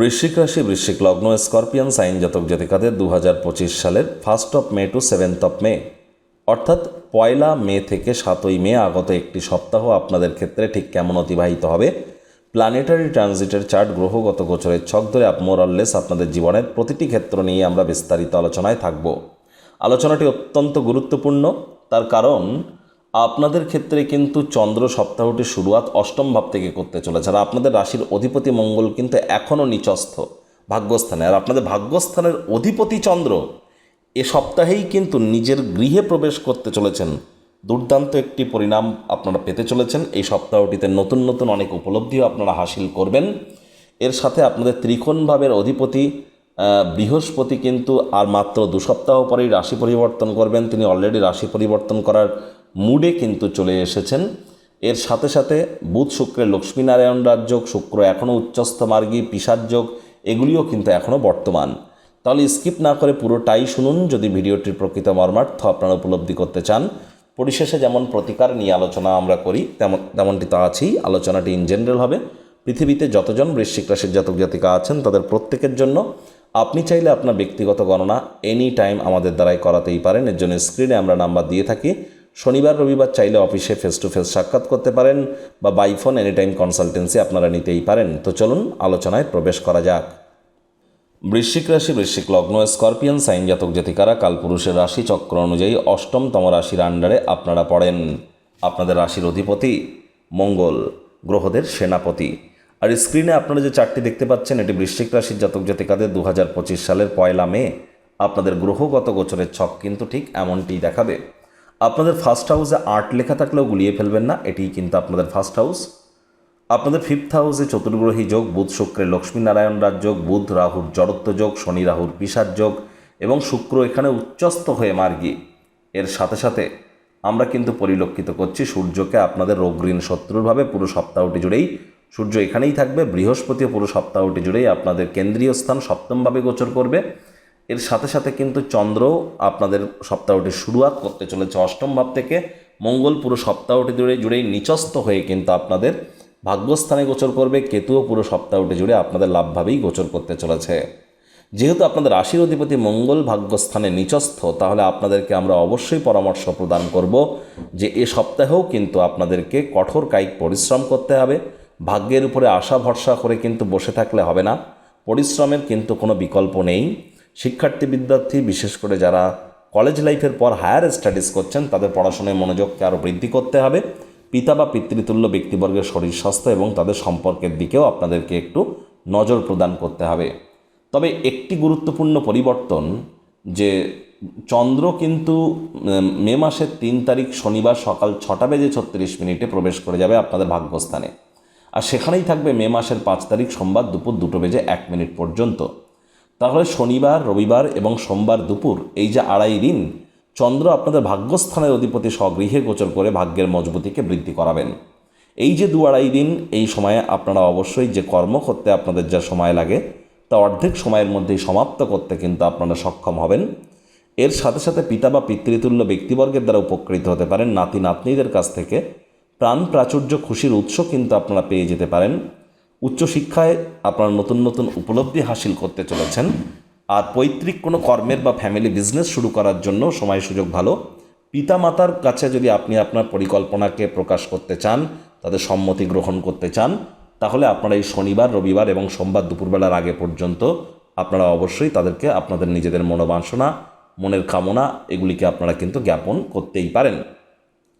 বৃশ্চিক রাশি বৃশ্চিক লগ্ন স্করপিয়ান সাইন জাতক জাতিকাদের দু হাজার পঁচিশ সালের first of May to seventh of May. অর্থাৎ পয়লা মে থেকে সাতই মে আগত একটি সপ্তাহ আপনাদের ক্ষেত্রে ঠিক কেমন অতিবাহিত হবে? প্ল্যানেটারি ট্রানজিটের চার্ট গ্রহগত গোচরের ছক ধরে মোরাললেস আপনাদের জীবনের প্রতিটি ক্ষেত্র নিয়ে আমরা বিস্তারিত আলোচনায় থাকব। আলোচনাটি অত্যন্ত গুরুত্বপূর্ণ, তার কারণ আপনাদের ক্ষেত্রে কিন্তু চন্দ্র সপ্তাহটি শুরুয়াত অষ্টম ভাব থেকে করতে চলেছে আর আপনাদের রাশির অধিপতি মঙ্গল কিন্তু এখনও নিচস্থ ভাগ্যস্থানে। আর আপনাদের ভাগ্যস্থানের অধিপতি চন্দ্র এ সপ্তাহেই কিন্তু নিজের গৃহে প্রবেশ করতে চলেছেন। দুর্দান্ত একটি পরিণাম আপনারা পেতে চলেছেন। এই সপ্তাহটিতে নতুন নতুন অনেক উপলব্ধিও আপনারা হাসিল করবেন। এর সাথে আপনাদের ত্রিকোণ ভাবের অধিপতি বৃহস্পতি কিন্তু আর মাত্র দু সপ্তাহ পরেই রাশি পরিবর্তন করবেন। তিনি অলরেডি রাশি পরিবর্তন করার মুডে কিন্তু চলে এসেছেন। এর সাথে সাথে বুধ শুক্রের লক্ষ্মীনারায়ণ রাজযোগ শুক্র এখনও উচ্চস্থ মার্গী পিসার যোগ, এগুলিও কিন্তু এখনও বর্তমান। তাহলে স্কিপ না করে পুরোটাই শুনুন, যদি ভিডিওটির প্রকৃত মর্মার্থ আপনারা উপলব্ধি করতে চান। পরিশেষে যেমন প্রতিকার নিয়ে আলোচনা আমরা করি, তেমন তেমনটি তা আছেই। আলোচনাটি ইন জেনারেল হবে। পৃথিবীতে যতজন বৃশ্চিক রাশির জাতক জাতিকা আছেন, তাদের প্রত্যেকের জন্য আপনি চাইলে আপনার ব্যক্তিগত গণনা এনি টাইম আমাদের দ্বারাই করাতেই পারেন। এর জন্য স্ক্রিনে আমরা নাম্বার দিয়ে থাকি। শনিবার, রবিবার চাইলে অফিসে ফেস টু ফেস সাক্ষাৎ করতে পারেন বা by phone any time consultancy আপনারা নিতেই পারেন। তো চলুন আলোচনায় প্রবেশ করা যাক। বৃশ্চিক রাশি, বৃশ্চিক লগ্ন, স্করপিয়ান, সাইন জাতক জাতিকারা কালপুরুষের রাশি চক্র অনুযায়ী অষ্টমতম রাশির আন্ডারে আপনারা পড়েন। আপনাদের রাশির অধিপতি মঙ্গল, গ্রহদের সেনাপতি। আর স্ক্রিনে আপনারা যে চারটি দেখতে পাচ্ছেন, এটি বৃশ্চিক রাশির জাতক জাতিকাদের দু সালের পয়লা মে। আপনাদের গ্রহগত গোচরের ছক কিন্তু ঠিক এমনটিই দেখাবে। আপনাদের ফার্স্ট হাউসে আর্ট লেখা থাকলেও গুলিয়ে ফেলবেন না, এটিই কিন্তু আপনাদের ফার্স্ট হাউস আপনাদের ফিফথ হাউসে চতুর্গ্রহী যোগ, বুধ শুক্রের লক্ষ্মীনারায়ণ রাজযোগ বুধ রাহুর জড়ত্ব যোগ, শনি রাহুর পিসার যোগ এবং শুক্র এখানে উচ্চস্থ হয়ে মার্গী। এর সাথে সাথে আমরা কিন্তু পরিলক্ষিত করছি সূর্যকে আপনাদের রোগঋণ শত্রুরভাবে পুরো সপ্তাহটি জুড়েই। সূর্য এখানেই থাকবে বৃহস্পতিও পুরো সপ্তাহটি জুড়েই আপনাদের কেন্দ্রীয় স্থান সপ্তমভাবে গোচর করবে। এর সাথে সাথে কিন্তু চন্দ্র আপনাদের সপ্তাহটি শুরুয়াত করতে চলেছে অষ্টম ভাব থেকে মঙ্গল পুরো সপ্তাহটি জুড়ে, জুড়েই নিচস্থ হয়ে কিন্তু আপনাদের ভাগ্যস্থানে গোচর করবে। কেতুও পুরো সপ্তাহটি জুড়ে আপনাদের লাভভাবেই গোচর করতে চলেছে। যেহেতু আপনাদের রাশির অধিপতি মঙ্গল ভাগ্যস্থানে নিচস্থ, তাহলে আপনাদেরকে আমরা অবশ্যই পরামর্শ প্রদান করব যে এ সপ্তাহেও কিন্তু আপনাদেরকে কঠোর কায়িক পরিশ্রম করতে হবে। ভাগ্যের উপরে আশা ভরসা করে কিন্তু বসে থাকলে হবে না। পরিশ্রমের কিন্তু কোনো বিকল্প নেই। শিক্ষার্থী বিদ্যার্থী বিশেষ করে যারা কলেজ লাইফের পর হায়ার স্টাডিজ করছেন, তাদের পড়াশোনায় মনোযোগকে আরও বৃদ্ধি করতে হবে। পিতা বা পিতৃতুল্য ব্যক্তিবর্গের শরীর স্বাস্থ্য এবং তাদের সম্পর্কের দিকেও আপনাদেরকে একটু নজর প্রদান করতে হবে। তবে একটি গুরুত্বপূর্ণ পরিবর্তন যে চন্দ্র কিন্তু মে মাসের তিন তারিখ শনিবার সকাল ছটা বেজে ছত্রিশ মিনিটে প্রবেশ করে যাবে আপনাদের ভাগ্যস্থানে। আর সেখানেই থাকবে মে মাসের পাঁচ তারিখ সোমবার দুপুর দুটো বেজে এক মিনিট পর্যন্ত। তাহলে শনিবার, রবিবার এবং সোমবার দুপুর, এই যে আড়াই দিন, চন্দ্র আপনাদের ভাগ্যস্থানের অধিপতি স্বগৃহে গোচর করে ভাগ্যের মজবুতিকে বৃদ্ধি করাবেন। এই যে দু আড়াই দিন, এই সময়ে আপনারা অবশ্যই যে কর্ম করতে আপনাদের যা সময় লাগে, তা অর্ধেক সময়ের মধ্যেই সমাপ্ত করতে কিন্তু আপনারা সক্ষম হবেন। এর সাথে সাথে পিতা বা পিতৃতুল্য ব্যক্তিবর্গের দ্বারা উপকৃত হতে পারেন নাতি নাতনিদের কাছ থেকে। প্রাণ প্রাচুর্য খুশির উৎস কিন্তু আপনারা পেয়ে যেতে পারেন। উচ্চশিক্ষায় আপনারা নতুন নতুন উপলব্ধি হাসিল করতে চলেছেন। আর পৈতৃক কোনো কর্মের বা ফ্যামিলি বিজনেস শুরু করার জন্য সময় সুযোগ ভালো। পিতা মাতার কাছে যদি আপনি আপনার পরিকল্পনাকে প্রকাশ করতে চান, তাদের সম্মতি গ্রহণ করতে চান, তাহলে আপনারা এই শনিবার, রবিবার এবং সোমবার দুপুরবেলার আগে পর্যন্ত আপনারা অবশ্যই তাদেরকে আপনাদের নিজেদের মনোবাসনা, মনের কামনা এগুলিকে আপনারা কিন্তু জ্ঞাপন করতেই পারেন।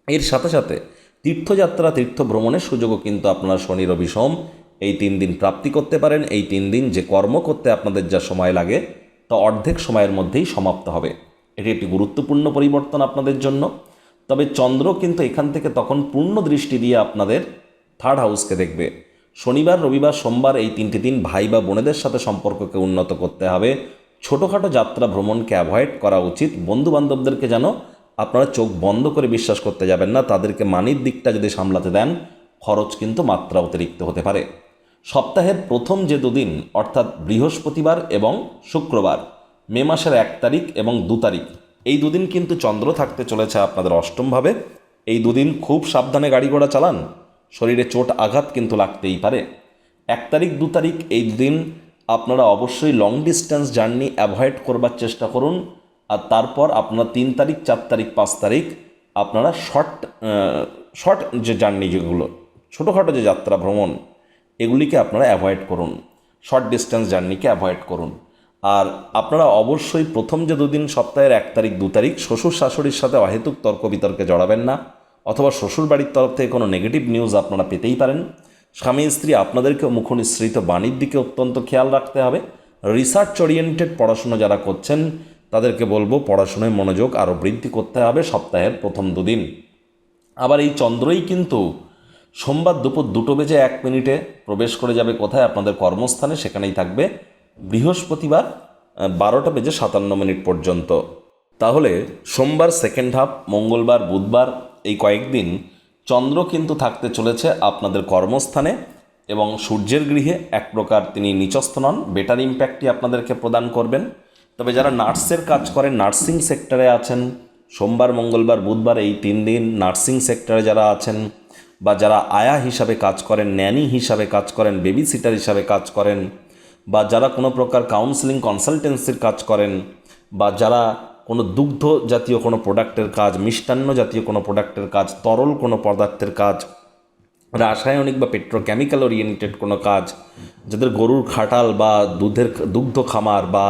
এর সাথে সাথে তীর্থযাত্রা তীর্থ ভ্রমণের সুযোগও কিন্তু আপনারা শনি, রবি, সোম এই তিন দিন প্রাপ্তি করতে পারেন, এই তিন দিন যে কর্ম করতে আপনাদের যা সময় লাগে, তা অর্ধেক সময়ের মধ্যেই সমাপ্ত হবে। এটি একটি গুরুত্বপূর্ণ পরিবর্তন আপনাদের জন্য। তবে চন্দ্র কিন্তু এখান থেকে তখন পূর্ণ দৃষ্টি দিয়ে আপনাদের থার্ড হাউসকে দেখবে। শনিবার, রবিবার, সোমবার এই তিনটি দিন ভাই বা বোনেদের সাথে সম্পর্ককে উন্নত করতে হবে। ছোটোখাটো যাত্রা ভ্রমণকে অ্যাভয়েড করা উচিত। বন্ধু বান্ধবদেরকে যেন আপনারা চোখ বন্ধ করে বিশ্বাস করতে যাবেন না, তাদেরকে মানির দিকটা যদি সামলাতে দেন, খরচ কিন্তু মাত্রা অতিরিক্ত হতে পারে। সপ্তাহের প্রথম যে দুদিন, অর্থাৎ বৃহস্পতিবার এবং শুক্রবার, মে মাসের এক তারিখ এবং দু তারিখ, এই দুদিন কিন্তু চন্দ্র থাকতে চলেছে আপনাদের অষ্টমভাবে। এই দুদিন খুব সাবধানে গাড়ি ঘোড়া চালান, শরীরে চোট আঘাত কিন্তু লাগতেই পারে। এক তারিখ, দু তারিখ, এই দুদিন আপনারা অবশ্যই লং ডিস্টেন্স জার্নি অ্যাভয়েড করবার চেষ্টা করুন। আর তারপর আপনারা তিন তারিখ, চার তারিখ, পাঁচ তারিখ আপনারা শর্ট শর্ট যে জার্নি যেগুলো, ছোটোখাটো যে যাত্রা ভ্রমণ এগুলিকে আপনারা অ্যাভয়েড করুন। শর্ট ডিস্টেন্স জার্নিকে অ্যাভয়েড করুন। আর আপনারা অবশ্যই প্রথম যে দুদিন সপ্তাহের এক তারিখ, দু তারিখ শ্বশুর শাশুড়ির সাথে অহেতুক তর্ক বিতর্কে জড়াবেন না, অথবা শ্বশুর বাড়ির তরফ থেকে কোনো নেগেটিভ নিউজ আপনারা পেতেই পারেন। স্বামী স্ত্রী আপনাদেরকে মুখনিসৃত বাণীর দিকে অত্যন্ত খেয়াল রাখতে হবে। রিসার্চ ওরিয়েন্টেড পড়াশুনো যারা করছেন, তাদেরকে বলব পড়াশোনায় মনোযোগ আরও বৃদ্ধি করতে হবে সপ্তাহের প্রথম দুদিন। আবার এই চন্দ্রই কিন্তু সোমবার দুপুর দুটো বেজে এক মিনিটে প্রবেশ করে যাবে কোথায় আপনাদের কর্মস্থানে, সেখানেই থাকবে। বৃহস্পতিবার বারোটা বেজে সাতান্ন মিনিট পর্যন্ত। তাহলে সোমবার সেকেন্ড হাফ মঙ্গলবার, বুধবার এই কয়েকদিন চন্দ্র কিন্তু থাকতে চলেছে আপনাদের কর্মস্থানে এবং সূর্যের গৃহে এক প্রকার তিনি নিচস্থ নন বেটার ইম্প্যাক্টই আপনাদেরকে প্রদান করবেন। তবে যারা নার্সের কাজ করেন, নার্সিং সেক্টরে আছেন, সোমবার, মঙ্গলবার, বুধবার এই তিন দিন নার্সিং সেক্টরে যারা আছেন বা যারা আয়া হিসাবে কাজ করেন, ন্যানি হিসাবে কাজ করেন বেবি সিটার হিসাবে কাজ করেন, বা যারা কোনো প্রকার কাউন্সিলিং কনসালটেন্সির কাজ করেন, বা যারা কোনো দুগ্ধ জাতীয় কোনো প্রোডাক্টের কাজ, মিষ্টান্ন জাতীয় কোনো প্রোডাক্টের কাজ, তরল কোনো পদার্থের কাজ, রাসায়নিক বা পেট্রোকেমিক্যাল ওরিয়েন্টেড কোনো কাজ, যাদের গরুর খাটাল বা দুধের দুগ্ধ খামার বা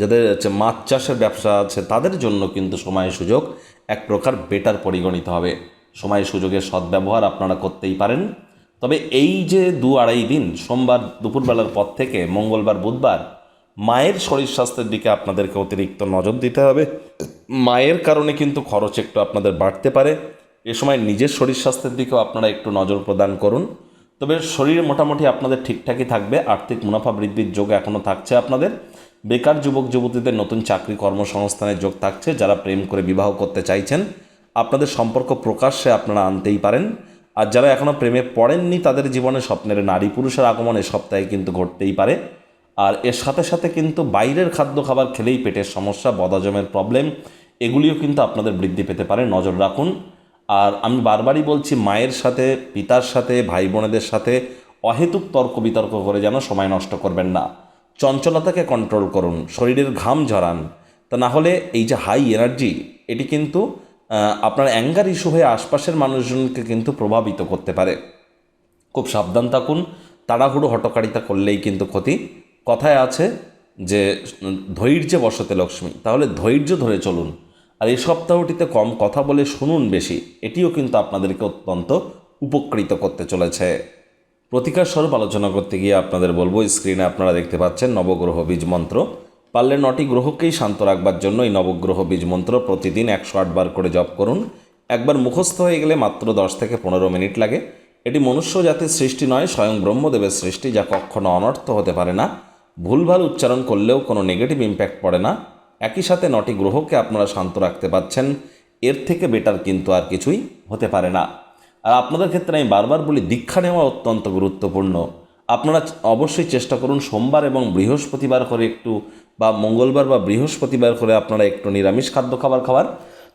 যাদের হচ্ছে মাছ চাষের ব্যবসা আছে, তাদের জন্য কিন্তু সময় সুযোগ এক প্রকার বেটার পরিগণিত হবে। সময় সুযোগের সদ্ব্যবহার আপনারা করতেই পারেন। তবে এই যে দু আড়াই দিন, সোমবার দুপুরবেলার পর থেকে মঙ্গলবার, বুধবার মায়ের শরীর স্বাস্থ্যের দিকে আপনাদেরকে অতিরিক্ত নজর দিতে হবে। মায়ের কারণে কিন্তু খরচ একটু আপনাদের বাড়তে পারে। এ সময় নিজের শরীর স্বাস্থ্যের দিকেও আপনারা একটু নজর প্রদান করুন। তবে শরীর মোটামুটি আপনাদের ঠিকঠাকই থাকবে, আর্থিক মুনাফা বৃদ্ধির যোগ এখনও থাকছে আপনাদের। বেকার যুবক যুবতীদের নতুন চাকরি কর্মসংস্থানের যোগ থাকছে, যারা প্রেম করে বিবাহ করতে চাইছেন। আপনাদের সম্পর্ক প্রকাশ্যে আপনারা আনতেই পারেন। আর যারা এখনও প্রেমে পড়েননি, তাদের জীবনে স্বপ্নের নারী পুরুষের আগমন এ সপ্তাহে কিন্তু ঘটতেই পারে। আর এর সাথে সাথে কিন্তু বাইরের খাদ্য খাবার খেলেই পেটের সমস্যা, বদাজমের প্রবলেম, এগুলিও কিন্তু আপনাদের বৃদ্ধি পেতে পারে। নজর রাখুন। আর আমি বারবারই বলছি, মায়ের সাথে, পিতার সাথে ভাই বোনেদের সাথে অহেতুক তর্ক বিতর্ক করে যেন সময় নষ্ট করবেন না। চঞ্চলতাকে কন্ট্রোল করুন, শরীরের ঘাম ঝরান। তা না হলে এই যে হাই এনার্জি এটি কিন্তু আপনার অ্যাঙ্গার ইস্যু হয়ে আশপাশের মানুষজনকে কিন্তু প্রভাবিত করতে পারে। খুব সাবধান থাকুন, তাড়াহুড়ো হটকারিতা করলেই কিন্তু ক্ষতি। কথায় আছে যে, ধৈর্যে বসতে লক্ষ্মী, তাহলে ধৈর্য ধরে চলুন। আর এই সপ্তাহটিতে কম কথা বলে শুনুন বেশি, এটিও কিন্তু আপনাদেরকে অত্যন্ত উপকৃত করতে চলেছে। প্রতিকার স্বরূপ আলোচনা করতে গিয়ে আপনাদের বলব স্ক্রিনে আপনারা দেখতে পাচ্ছেন নবগ্রহ বীজ মন্ত্র। পারলে নটি গ্রহকেই শান্ত রাখবার জন্য এই নবগ্রহ বীজ মন্ত্র প্রতিদিন একশো আটবার করে জপ করুন। একবার মুখস্থ হয়ে গেলে মাত্র দশ থেকে পনেরো মিনিট লাগে। এটি মনুষ্য জাতির সৃষ্টি নয়, স্বয়ং ব্রহ্মদেবের সৃষ্টি, যা কখনো অনর্থ হতে পারে না। ভুলভাল উচ্চারণ করলেও কোনো নেগেটিভ ইম্প্যাক্ট পড়ে না। একই সাথে নটি গ্রহকে আপনারা শান্ত রাখতে পারছেন। এর থেকে বেটার কিন্তু আর কিছুই হতে পারে না। আর আপনাদের ক্ষেত্রে আমি বারবার বলি, দীক্ষা নেওয়া অত্যন্ত গুরুত্বপূর্ণ। আপনারা অবশ্যই চেষ্টা করুন, সোমবার এবং বৃহস্পতিবার করে একটু বা মঙ্গলবার বা বৃহস্পতিবার করে আপনারা একটু নিরামিষ খাদ্য খাবার খাবার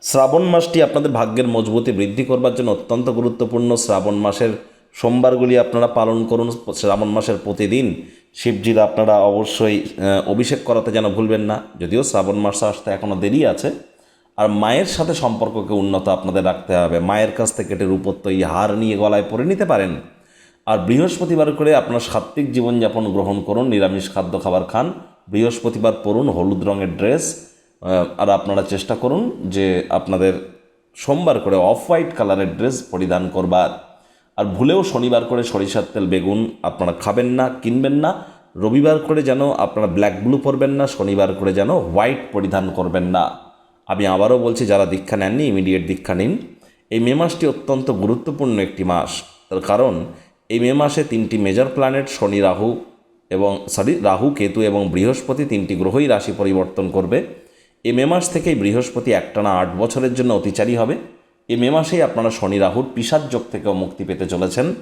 শ্রাবণ মাসটি আপনাদের ভাগ্যের মজবুতি বৃদ্ধি করবার জন্য অত্যন্ত গুরুত্বপূর্ণ। শ্রাবণ মাসের সোমবারগুলি আপনারা পালন করুন। শ্রাবণ মাসের প্রতিদিন শিবজির আপনারা অবশ্যই অভিষেক করাতে যেন ভুলবেন না। যদিও শ্রাবণ মাস আসতে এখনও দেরি আছে। আর মায়ের সাথে সম্পর্ককে উন্নত আপনাদের রাখতে হবে। মায়ের কাছ থেকে এটি রূপত্ব এই হার নিয়ে গলায় পরে নিতে পারেন। আর বৃহস্পতিবার করে আপনার সাত্ত্বিক জীবনযাপন গ্রহণ করুন। নিরামিষ খাদ্য খাবার খান। বৃহস্পতিবার পরুন হলুদ রঙের ড্রেস আর আপনারা চেষ্টা করুন যে আপনাদের সোমবার করে অফ হোয়াইট কালারের ড্রেস পরিধান করবার। আর ভুলেও শনিবার করে সরিষার তেল, বেগুন আপনারা খাবেন না, কিনবেন না। রবিবার করে যেন আপনারা ব্ল্যাক ব্লু পরবেন না, শনিবার করে যেন হোয়াইট পরিধান করবেন না। আমি আবারও বলছি, যারা দীক্ষা নেননি, ইমিডিয়েট দীক্ষা নিন। এই মে মাসটি অত্যন্ত গুরুত্বপূর্ণ একটি মাস। তার কারণ, এই মে মাসে তিনটি মেজর প্ল্যানেট, শনি, রাহু এবং সরি, রাহু, কেতু এবং বৃহস্পতি তিনটি গ্রহই রাশি পরিবর্তন করবে। এ মে মাস থেকেই বৃহস্পতি একটানা আট বছরের জন্য অতিচারী হবে। এ মে মাসেই আপনারা শনি রাহুর পিসার যোগ থেকেও মুক্তি পেতে চলেছেন।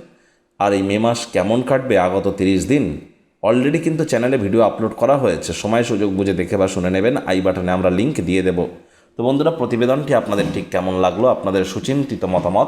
আর এই মে মাস কেমন কাটবে আগত তিরিশ দিন? অলরেডি কিন্তু চ্যানেলে ভিডিও আপলোড করা হয়েছে। সময়, সুযোগ বুঝে দেখে বা শুনে নেবেন। আই বাটনে আমরা লিঙ্ক দিয়ে দেব। তো বন্ধুরা, প্রতিবেদনটি আপনাদের ঠিক কেমন লাগল? আপনাদের সুচিন্তিত মতামত?